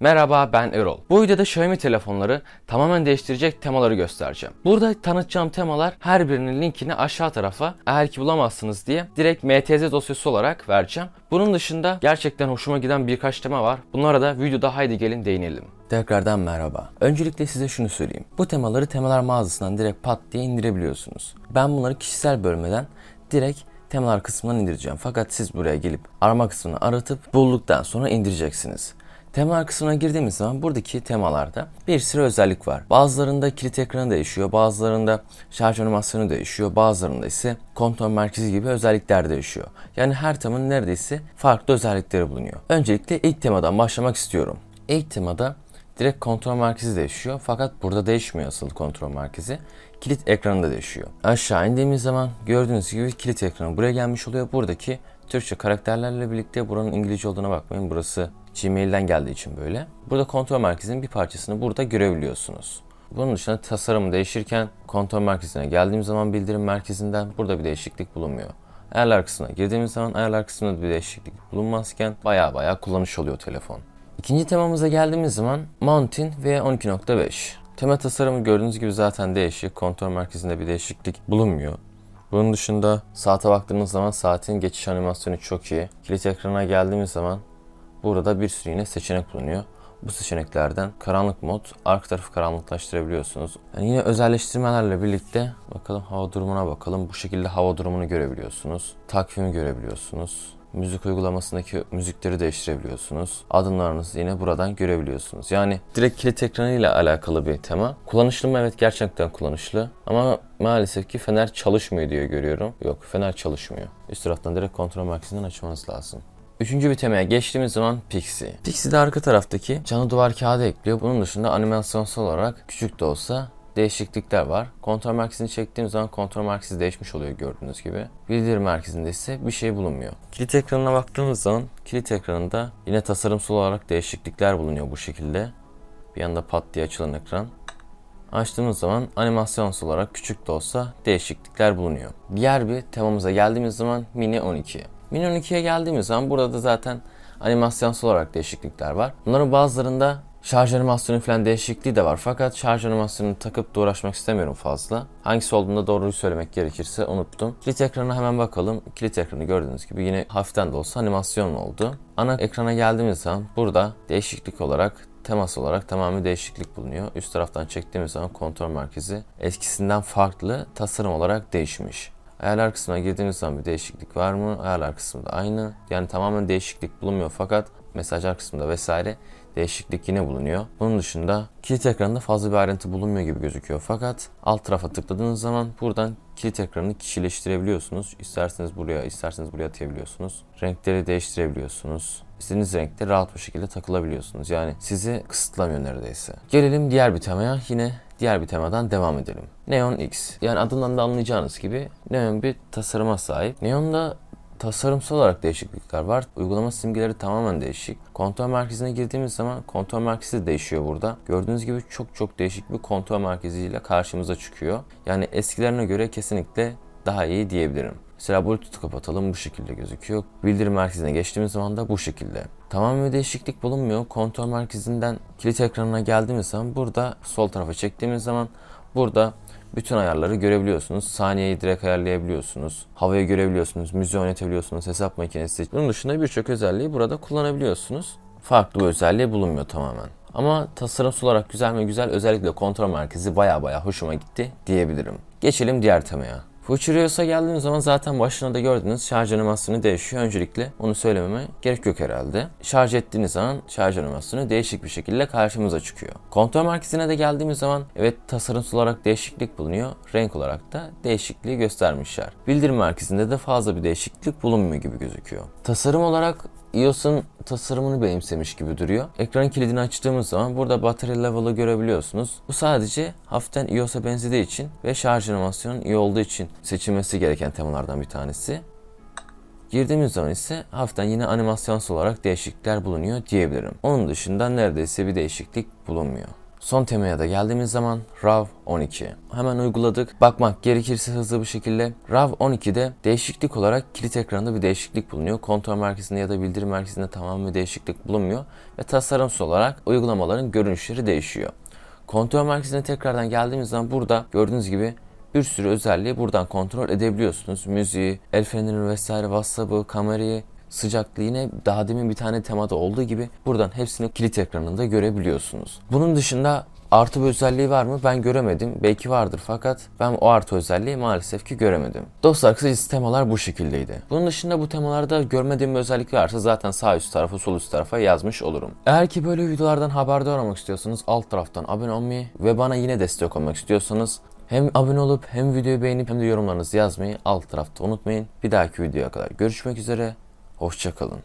Merhaba ben Erol. Bu videoda Xiaomi telefonları tamamen değiştirecek temaları göstereceğim. Burada tanıtacağım temalar her birinin linkini aşağı tarafa eğer ki bulamazsınız diye direkt MTZ dosyası olarak vereceğim. Bunun dışında gerçekten hoşuma giden birkaç tema var. Bunlara da videoda haydi gelin değinelim. Tekrardan merhaba. Öncelikle size şunu söyleyeyim. Bu temaları temalar mağazasından direkt pat diye indirebiliyorsunuz. Ben bunları kişisel bölmeden direkt temalar kısmından indireceğim. Fakat siz buraya gelip arama kısmını aratıp bulduktan sonra indireceksiniz. Temalar kısmına girdiğimiz zaman buradaki temalarda bir sürü özellik var. Bazılarında kilit ekranı değişiyor, bazılarında şarj animasyonu değişiyor, bazılarında ise kontrol merkezi gibi özellikler değişiyor. Yani her temanın neredeyse farklı özellikleri bulunuyor. Öncelikle ilk temadan başlamak istiyorum. İlk temada direkt kontrol merkezi değişiyor fakat burada değişmiyor asıl kontrol merkezi. Kilit ekranı da değişiyor. Aşağı indiğimiz zaman gördüğünüz gibi kilit ekranı buraya gelmiş oluyor. Buradaki Türkçe karakterlerle birlikte buranın İngilizce olduğuna bakmayın. Burası Gmail'den geldiği için böyle. Burada kontrol merkezinin bir parçasını burada görebiliyorsunuz. Bunun dışında tasarım değişirken kontrol merkezine geldiğim zaman bildirim merkezinden burada bir değişiklik bulunmuyor. Ayarlar kısmına girdiğimiz zaman ayarlar kısmında bir değişiklik bulunmazken baya baya kullanış oluyor telefon. İkinci temamıza geldiğimiz zaman Mountain V12.5. Tema tasarımı gördüğünüz gibi zaten değişik. Kontrol merkezinde bir değişiklik bulunmuyor. Bunun dışında saate baktığınız zaman saatin geçiş animasyonu çok iyi. Kilit ekrana geldiğimiz zaman burada bir sürü yine seçenek bulunuyor. Bu seçeneklerden karanlık mod, arka tarafı karanlıklaştırabiliyorsunuz. Yani yine özelleştirmelerle birlikte bakalım hava durumuna bakalım. Bu şekilde hava durumunu görebiliyorsunuz. Takvimi görebiliyorsunuz. Müzik uygulamasındaki müzikleri değiştirebiliyorsunuz. Adımlarınızı yine buradan görebiliyorsunuz. Yani direkt kilit ekranı ile alakalı bir tema. Kullanışlı mı? Evet gerçekten kullanışlı. Ama maalesef ki fener çalışmıyor diye görüyorum. Yok fener çalışmıyor. Üst taraftan direkt kontrol merkezinden açmanız lazım. Üçüncü bir temaya geçtiğimiz zaman Pixie. Pixie de arka taraftaki canı duvar kağıdı ekliyor. Bunun dışında animasyonsal olarak küçük de olsa değişiklikler var. Kontrol merkezini çektiğim zaman kontrol merkezi değişmiş oluyor gördüğünüz gibi. Bildirim merkezinde ise bir şey bulunmuyor. Kilit ekranına baktığımız zaman kilit ekranında yine tasarımsal olarak değişiklikler bulunuyor bu şekilde. Bir anda pat diye açılan ekran. Açtığımız zaman animasyonsal olarak küçük de olsa değişiklikler bulunuyor. Diğer bir temamıza geldiğimiz zaman Mini 12. Mini 12'ye geldiğimiz zaman burada da zaten animasyonsal olarak değişiklikler var. Bunların bazılarında şarj animasyonu falan değişikliği de var. Fakat şarj animasyonunu takıp da uğraşmak istemiyorum fazla. Hangisi olduğunda doğruyu söylemek gerekirse unuttum. Kilit ekranına hemen bakalım. Kilit ekranı gördüğünüz gibi yine hafiften de olsa animasyon oldu. Ana ekrana geldiğimiz zaman burada değişiklik olarak temas olarak tamamen değişiklik bulunuyor. Üst taraftan çektiğimiz zaman kontrol merkezi eskisinden farklı tasarım olarak değişmiş. Ayarlar kısmına girdiğimiz zaman bir değişiklik var mı? Ayarlar kısmında aynı. Yani tamamen değişiklik bulunmuyor fakat mesajlar kısmında vesaire değişiklik yine bulunuyor. Bunun dışında kilit ekranında fazla bir ayrıntı bulunmuyor gibi gözüküyor. Fakat alt tarafa tıkladığınız zaman buradan kilit ekranını kişileştirebiliyorsunuz. İsterseniz buraya, isterseniz buraya atayabiliyorsunuz. Renkleri değiştirebiliyorsunuz. İstediğiniz renkte rahat bir şekilde takılabiliyorsunuz. Yani sizi kısıtlamıyor neredeyse. Gelelim diğer bir temaya. Yine diğer bir temadan devam edelim. Neon X. Yani adından da anlayacağınız gibi Neon bir tasarıma sahip. Neon'da tasarımsal olarak değişiklikler var. Uygulama simgeleri tamamen değişik. Kontrol merkezine girdiğimiz zaman kontrol merkezi de değişiyor burada. Gördüğünüz gibi çok çok değişik bir kontrol merkeziyle karşımıza çıkıyor. Yani eskilerine göre kesinlikle daha iyi diyebilirim. Mesela Bluetooth'u kapatalım bu şekilde gözüküyor. Bildirim merkezine geçtiğimiz zaman da bu şekilde. Tamamen bir değişiklik bulunmuyor. Kontrol merkezinden kilit ekranına geldiğimiz zaman burada sol tarafa çektiğimiz zaman burada bütün ayarları görebiliyorsunuz. Saniyeyi direkt ayarlayabiliyorsunuz. Havayı görebiliyorsunuz. Müziği oynatabiliyorsunuz. Hesap makinesi. Bunun dışında birçok özelliği burada kullanabiliyorsunuz. Farklı bir özelliği bulunmuyor tamamen. Ama tasarımsal olarak güzel mi güzel özellikle kontrol merkezi baya baya hoşuma gitti diyebilirim. Geçelim diğer temaya. Futurio's'a geldiğimiz zaman zaten başına da gördüğünüz şarj animasyonu değişiyor. Öncelikle onu söylememe gerek yok herhalde. Şarj ettiğiniz zaman şarj animasyonu değişik bir şekilde karşımıza çıkıyor. Kontrol merkezine de geldiğimiz zaman evet tasarımsal olarak değişiklik bulunuyor. Renk olarak da değişikliği göstermişler. Bildirim merkezinde de fazla bir değişiklik bulunmuyor gibi gözüküyor. Tasarım olarak iOS'un tasarımını benimsemiş gibi duruyor. Ekran kilidini açtığımız zaman burada battery level'ı görebiliyorsunuz. Bu sadece hafiften iOS'a benzediği için ve şarj animasyonu iyi olduğu için seçilmesi gereken temalardan bir tanesi. Girdiğimiz zaman ise hafiften yine animasyonsal olarak değişiklikler bulunuyor diyebilirim. Onun dışında neredeyse bir değişiklik bulunmuyor. Son temaya da geldiğimiz zaman RAW 12. Hemen uyguladık. Bakmak gerekirse hızlı bir şekilde RAW 12'de değişiklik olarak kilit ekranında bir değişiklik bulunuyor. Kontrol merkezinde ya da bildirim merkezinde tamamen bir değişiklik bulunmuyor. Ve tasarımsal olarak uygulamaların görünüşleri değişiyor. Kontrol merkezine tekrardan geldiğimiz zaman burada gördüğünüz gibi bir sürü özelliği buradan kontrol edebiliyorsunuz. Müziği, el fenerini vesaire, WhatsApp'ı, kamerayı, sıcaklığı yine daha demin bir tane temada olduğu gibi buradan hepsini kilit ekranında görebiliyorsunuz. Bunun dışında artı bir özelliği var mı? Ben göremedim. Belki vardır fakat ben o artı özelliği maalesef ki göremedim. Dostlar kısacası temalar bu şekildeydi. Bunun dışında bu temalarda görmediğim bir özellik varsa zaten sağ üst tarafa sol üst tarafa yazmış olurum. Eğer ki böyle videolardan haberdar olmak istiyorsanız alt taraftan abone olmayı ve bana yine destek olmak istiyorsanız hem abone olup hem videoyu beğenip hem de yorumlarınızı yazmayı alt tarafta unutmayın. Bir dahaki videoya kadar görüşmek üzere. Hoşçakalın.